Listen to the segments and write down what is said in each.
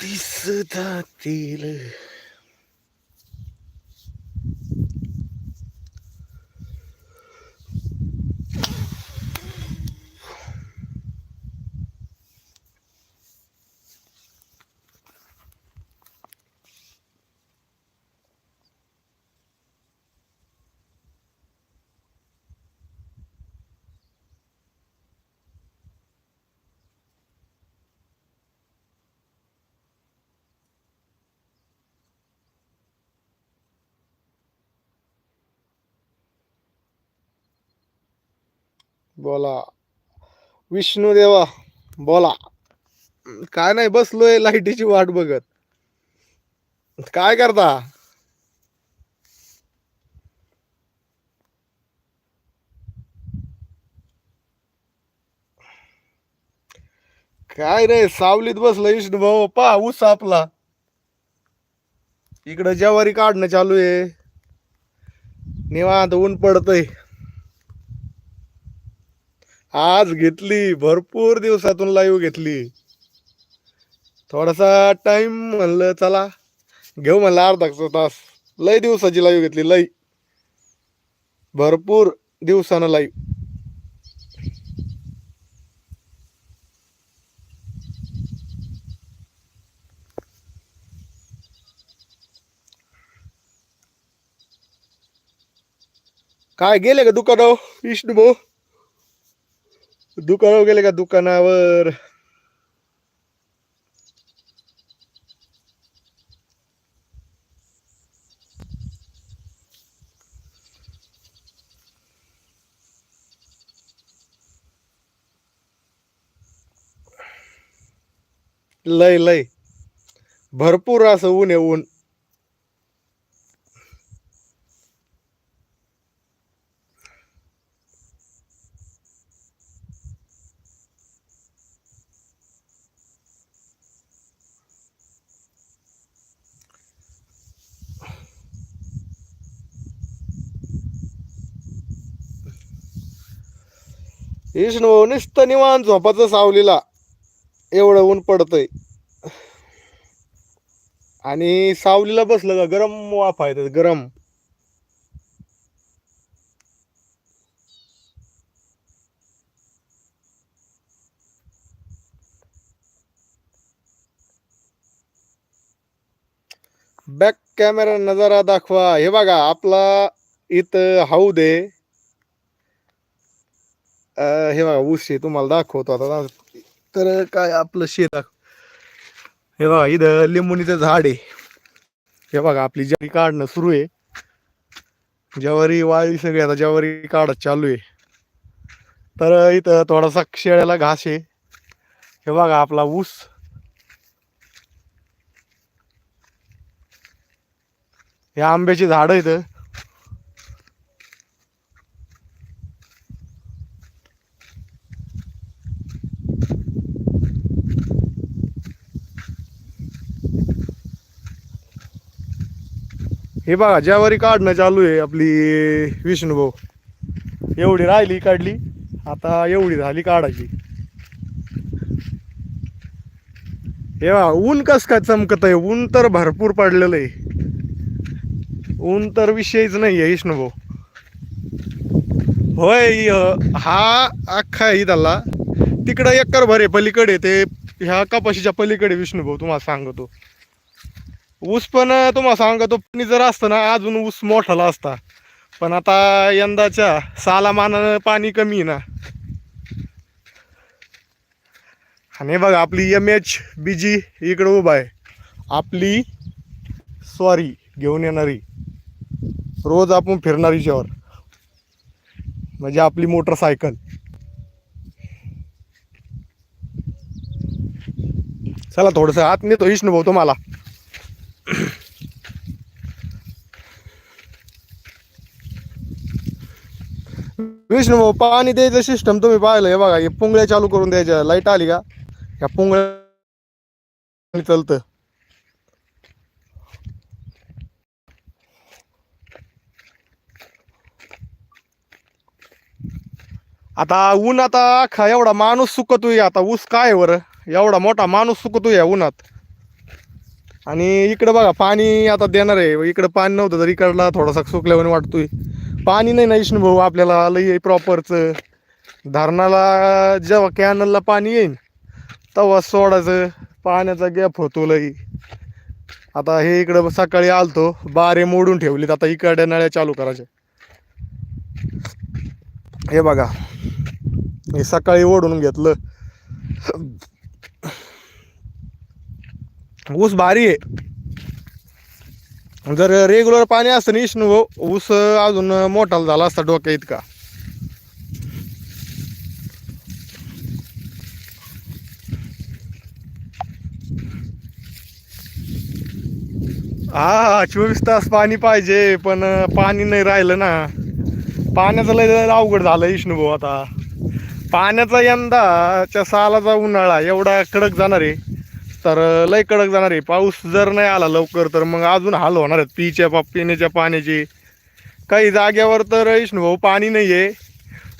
दिसतातील बोला. विष्णू देवा बोला. काय नाही बसलोय लाईटीची वाट बघत. काय करता? काय रे सावलीत बसलं विष्णू भाऊ. पा ऊस आपला. इकडं ज्वारी काढणं चालू आहे. निवांत ऊन पडतय. आज घेतली भरपूर दिवसातून लाईव्ह घेतली. थोडासा टाइम म्हणलं चला घेऊ म्हणलं अर्धा तास. लय दिवसाची लाईव्ह घेतली लय भरपूर दिवसानं लाईव्ह काय गेले का दुकानाव विष्णू भाऊ दुकानावर गेले का दुकानावर? लय लय. भरपूर असं ऊन आहे ऊन. विष्णू नुसतं निवान झोपाचं सावलीला. एवढं ऊन पडतंय. आणि सावलीला बसलं का गरम वाफ आहे गरम. बॅक कॅमेरा नजारा दाखवा. हे बघा आपला इथं हाऊ दे हे बघा ऊस आहे तुम्हाला दाखवतो आता. तर काय आपलं शेत हे बघा इथं लिंबुनीचं झाड आहे. हे बघा आपली ज्वारी काढणं सुरू आहे. ज्वारी वाळी सगळी आता ज्वारी काढत चालू आहे. तर इथं थोडासा शेळ्याला घास आहे. हे बघा आपला ऊस. हे आंब्याची झाडं इथं हे बघा ज्यावारी काढणं चालू आहे आपली विष्णूभाऊ. एवढी राहिली काढली. आता एवढी झाली काढायची. हे बघा ऊन कस काय चमकत आहे? ऊन तर भरपूर पडलेलं आहे. ऊन तर विषयच नाही आहे विष्णूभाऊ. होय हा अख्खा आहे त्याला तिकडं एकर भरे पलीकडे ते ह्या कपाशीच्या पलीकडे विष्णूभाऊ तुम्हाला सांगतो. ऊस पण तुम्हाला सांगतो पाणी जर असतं ना अजून ऊस मोठाला असता. पण आता यंदाच्या सालामानानं पाणी कमी आहे ना. आणि बघा आपली एम एच बी जी इकडं उभा आहे. आपली स्वारी घेऊन येणारी. रोज आपण फिरणारी शहर म्हणजे आपली मोटरसायकल चला थोडंसं आत नेतो इष्णू भाऊ तुम्हाला. विष्णू भाऊ पाणी द्यायचं सिस्टम तुम्ही पाहिलं हे बघा हे पुंगळ्या चालू करून द्यायच्या. लाइट आली का? ह्या पुंगळ्या चलत आता ऊन आता अख्खा एवढा माणूस सुकतोय आता ऊस काय वर एवढा मोठा माणूस सुकतोय या उन्हात. आणि इकडं बघा पाणी आता देणार आहे. इकडं पाणी नव्हतं तर इकडला थोडासा सुकल्यावर वाटतोय. पाणी नाही ना विष्णू भाऊ आपल्याला लई प्रॉपरचं धरणाला जेव्हा कॅनलला पाणी येईन तेव्हा सोडायचं. पाण्याचा गॅप होतो लई. आता हे इकडं सकाळी आलतो बारे मोडून ठेवलीत. आता इकडे नळ्या चालू करायच्या. हे बघा हे सकाळी ओढून घेतलं. ऊस भारी आहे. जर रेग्युलर पाणी असतं ना इष्णू भाऊ ऊस अजून मोठाला झाला असता डोक्या इतका. हा चोवीस तास पाणी पाहिजे पण पाणी नाही राहिलं ना. पाण्याचं लय लय अवघड झालं विष्णू भाऊ आता. पाण्याचा यंदाच्या सालाचा उन्हाळा एवढा कडक जाणार आहे. तर लय कडक जाणार आहे. पाऊस जर नाही आला लवकर तर मग अजून हाल होणार आहेत. पिच्या पा पिण्याच्या पाण्याची. काही जाग्यावर तर विष्णू भाऊ पाणी नाही आहे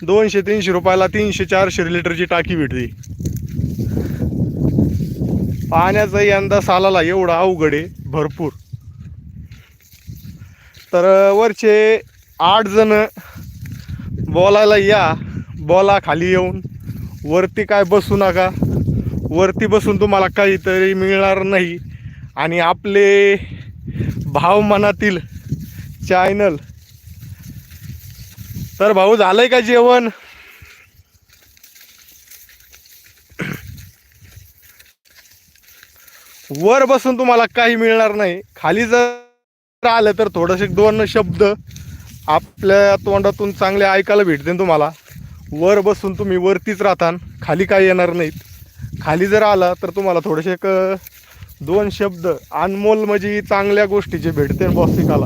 दोनशे तीनशे रुपयाला तीनशे चारशे लिटरची टाकी भेटते पाण्याचा यंदा सालाला एवढा अवघड आहे भरपूर. तर वरचे आठ जण बोलायला या. बोला खाली येऊन. वरती काय बसू नका. वरती बसून तुम्हाला काहीतरी मिळणार नाही. आणि आपले भाव मनातील चॅनल तर भाऊ झालंय का जेवण? वर बसून तुम्हाला काही मिळणार नाही. खाली जर आलं तर थोडंसे दोन शब्द आपल्या तोंडातून चांगले ऐकायला भेटते तुम्हाला. वर बसून तुम्ही वरतीच राहतान. खाली काही येणार नाहीत. खाली जर आला तर तुम्हाला थोडेसे एक दोन शब्द अनमोल म्हणजे चांगल्या गोष्टीचे भेटते बॉसिकाला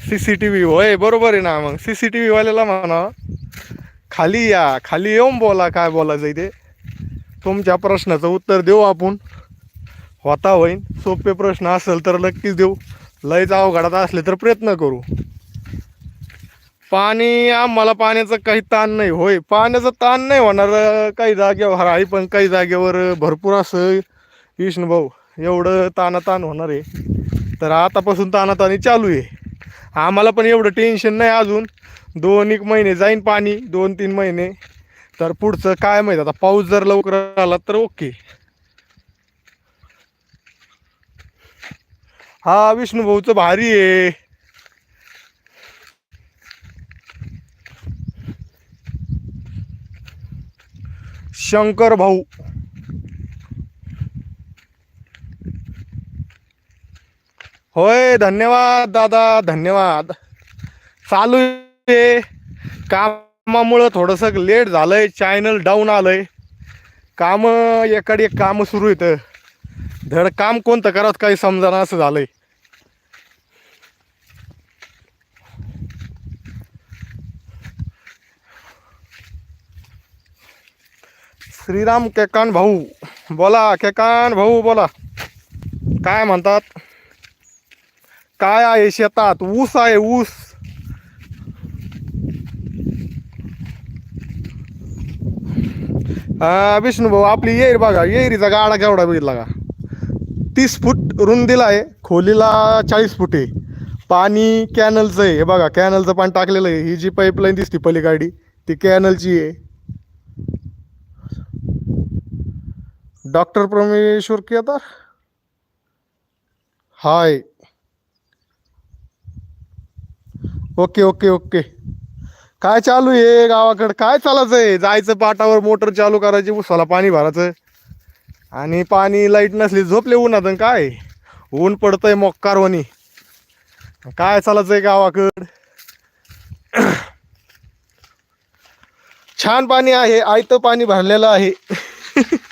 सी सी टी व्ही होय बरोबर आहे ना मग. सी सी टी व्हीवाल्याला म्हणा खाली या खाली येऊन बोला काय बोलायचं ते. तुमच्या प्रश्नाचं उत्तर देऊ आपण. होता होईन. सोपे प्रश्न असेल तर नक्कीच देऊ. लयच अवघडात असले तर प्रयत्न करू. पाणी आम्हाला पाण्याचं काही ताण नाही. होय पाण्याचं ताण नाही होणार. काही जागेवर आहे पण काही जागेवर भरपूर असं विष्णू भाऊ एवढं ताणाताण होणार आहे. तर आतापासून ताणाताणी चालू आहे. आम्हाला पण एवढं टेन्शन नाही अजून. दोन एक महिने जाईन पाणी दोन तीन महिने. तर पुढचं काय माहीत आता पाऊस जर लवकर आला तर ओके हा विष्णूभाऊचं भारी आहे. शंकर भाऊ. होय धन्यवाद दादा धन्यवाद. चालू आहे. कामामुळं थोडंसं लेट झालंय चॅनल डाऊन आलंय. काम एकडे एक काम सुरू येतं धड काम कोणतं करत काही समजा असं झालंय. श्रीराम केकान भाऊ. बोला केकान भाऊ बोला. काय म्हणतात? काय आहे शेतात? ऊस आहे ऊस. हा विष्णू भाऊ आपली येर बघा येरीचा गाडा केवढा बघितला का? तीस फूट रुंदीला आहे खोलीला चाळीस फूट आहे. पाणी कॅनलचं आहे हे बघा कॅनलचं पाणी टाकलेलं आहे. ही जी पाईपलाईन दिसते पलीकाडी ती कॅनलची आहे. Doctor Parameshwar Kedar hi. Okay okay okay. काय चालू आहे गावाकडं? काय चालायचं आहे? जायचं पाटावर मोटर चालू करायची उसाला पाणी भरायचं. आणि पाणी लाइट नसली झोपले उन्हात आणि काय? ऊन पडतंय मोक्कारवणी. काय चालायचं आहे गावाकड? छान पाणी आहे आयतं पाणी भरलेलं आहे.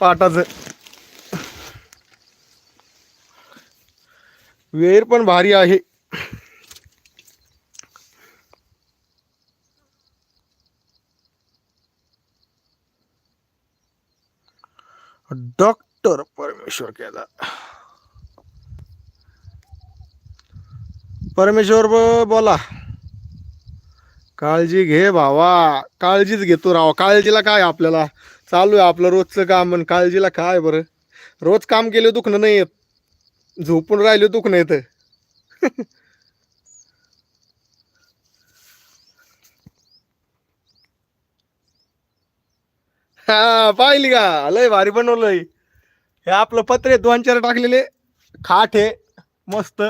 पाटाच. वेर पण भारी आहे. डॉक्टर परमेश्वर केला. परमेश्वर बोला. काळजी घे भावा. काळजीच घेतो राव. काळजीला काय आपल्याला? चालू आहे आपलं रोजचं काम आणि काळजीला काय बरं? रोज काम केले दुखणं नाही येत. झोपून राहिले दुखणं येतं. हा पाहिली का? लय भारी बनवलंय हे. आपलं पत्रे दोन चार टाकलेले. खाट आहे मस्त.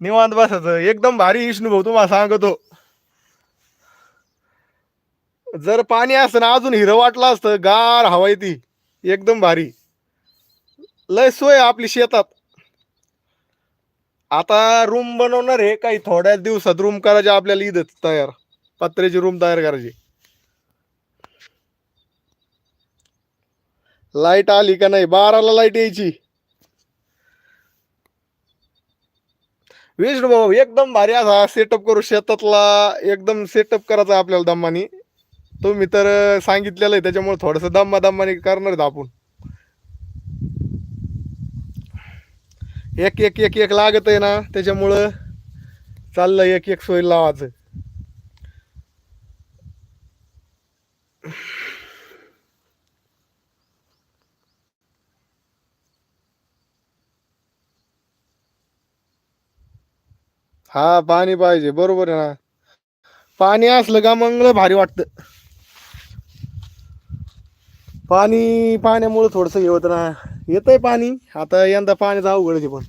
निवांत बसायचं. एकदम भारी विष्णू भाऊ तुम्हाला सांगतो. जर पाणी असतं ना अजून हिरं वाटलं असतं गार हवा आहे ती एकदम भारी. लय सोय आपली शेतात. आता रूम बनवणार आहे काही थोड्याच दिवसात रूम करायचे आपल्याला इथं तयार. पत्र्याची रूम तयार करायची. लाइट आली का नाही? बाराला लाइट यायची. विष्णू भाऊ एकदम भारी असा सेटअप करू शेतातला एकदम सेटअप करायचा आपल्याला दम्मानी तुम्ही तर सांगितलेलं आहे त्याच्यामुळे थोडस दम्मा दम्माने करणार आपण. एक एक एक एक लागत आहे ना त्याच्यामुळं चाललं एक एक सोय लावायचं. हा पाणी पाहिजे बरोबर आहे ना. पाणी असलं का मंगळ भारी वाटतं. पाणी पाण्यामुळं थोडंसं हे होतं ना येतंय पाणी. आता यंदा पाण्याचा अवघड आहे पण.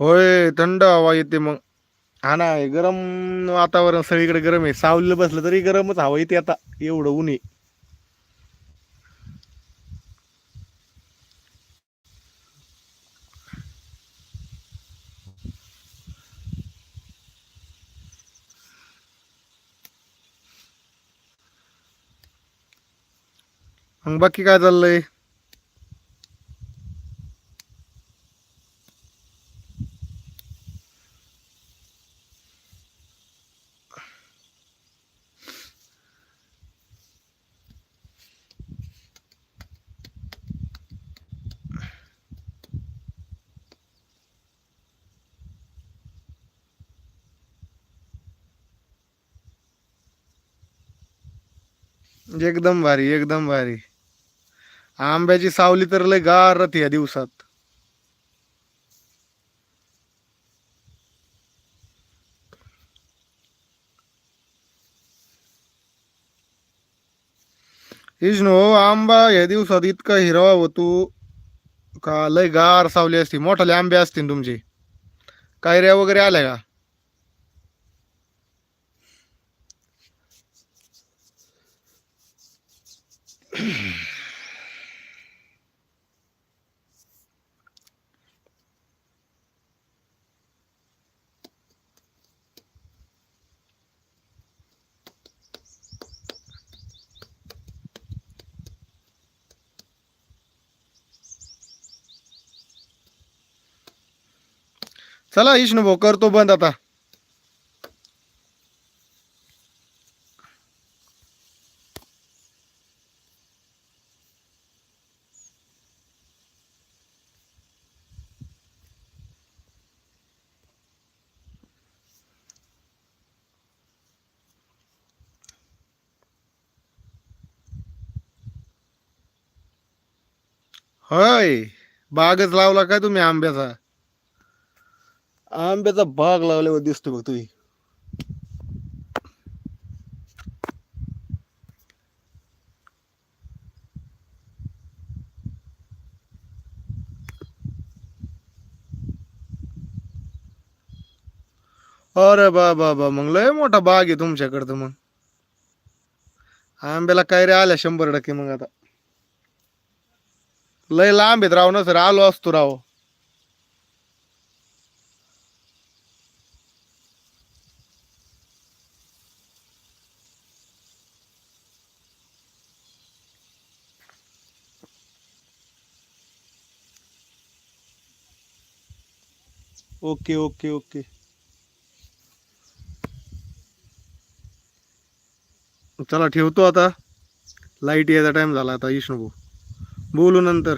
होय थंड हवा येते मग. हा ना हे गरम वातावरण सगळीकडे गरम आहे. सावलीला बसलं तरी गरमच हवा येते आता. एवढं ऊन आहे. मग बाकी काय चाललंय? एकदम भारी एकदम भारी. आंब्याची सावली तर लय गार राहते या दिवसात. विष्णू आंबा या दिवसात इतका हिरवा होतो का लय गार सावली असते मोठाले आंबे असतील तुमचे. कायऱ्या वगैरे आल्या का? चला विष्णू भाऊ करतो बंद आता होय. बागच लावला काय तुम्ही आंब्याचा? आंब्याचा बाग लावल्यावर दिसतो बघ तुम्ही. अरे बा बा बा मग लय मोठा बाग आहे तुमच्याकडं तर मग. आंब्याला काय रे आल्या शंभर टक्के मग आता. लय लांब आहेत राव ना सर आलो असतो राव. Okay okay okay. चला ठेवतो आता. लाइट यायचा टाइम झाला आता भाऊ बोलू नंतर.